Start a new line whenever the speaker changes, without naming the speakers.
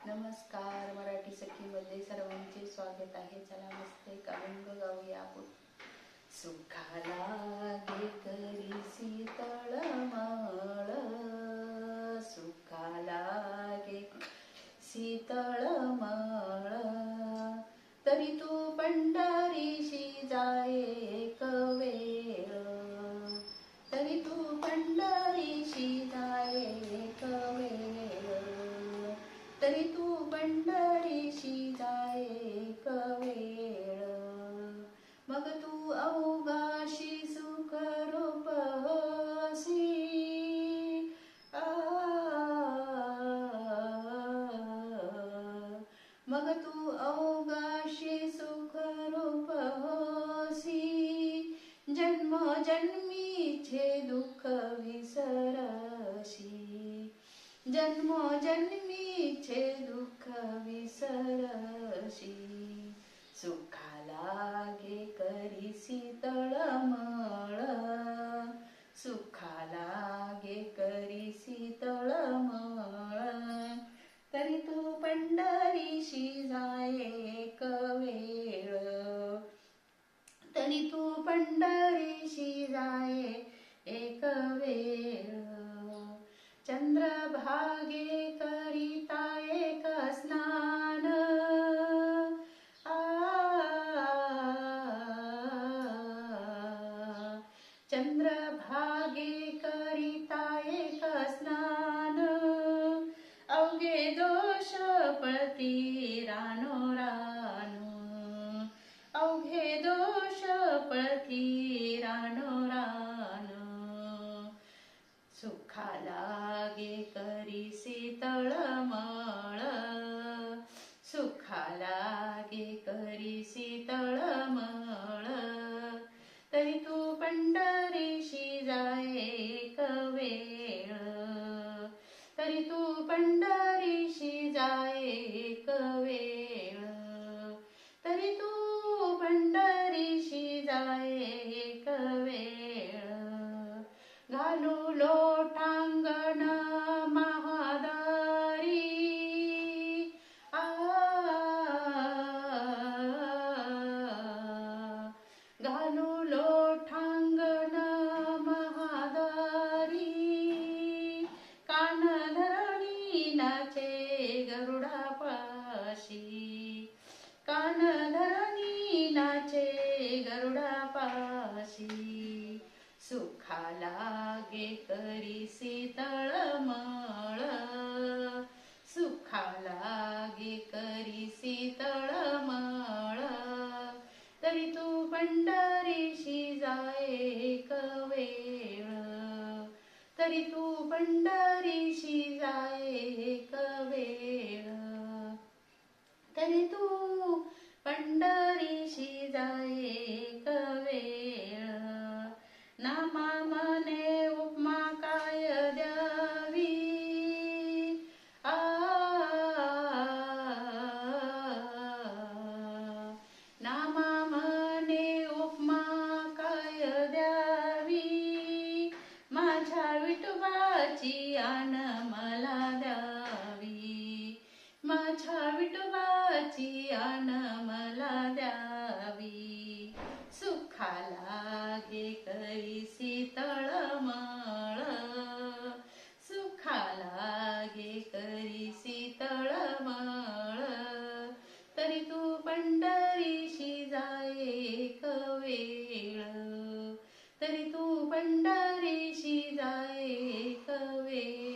नमस्कार मराठी सखीमध्ये सर्वांचे स्वागत आहे. चला मस्त एक अभंग गाऊया आपण. सुखाला गे शीतळ माळ. सुखाला गे शीतळ मण्डलि शीता एकवे माशी सुखरूप मग ता सुखरूपपी जन्म जन्मी छे दुःख विसरी जन्म जन्मी जन्मीचे दुःख विसरशी सुखाला गे करी शीतळ मळ सुखाला गे करी शीतळ मळ तरी तू पंढरीशी जाय एक वेळ. तरी तू चंद्रभागे करिता एक स्नान अवघे दोष पळती रानो रानो. अवघे दोष पळती रानो रानो. सुखा लागे करी शीतळ मळ एक वेळ. तरी तू पंढरीशी जाय एक वेळ. धरणी नाचे गरुडा पाशी कान नाचे गरुडा पाशी सुखाला गे करी शीतळ मळ. सुखाला गे करी शीतळ मळ. तरी तू पंढरीशी जाय कवेळ तरी तू पंढरीशी तरी तू पंढरीशी जाय कवेळ नामा मने उपमा काय द्यावी आ नामा मने उपमा काय द्यावी माझ्या विठोबाची आण मला द्यावी माझ्या सुखाची आन मला द्यावी. सुखाला गे करी शीतळ सुखाला गे करी शीतळ तरी तू पंढरीशी जाये कवेळ तरी तू पंढरीशी जाय कवेळ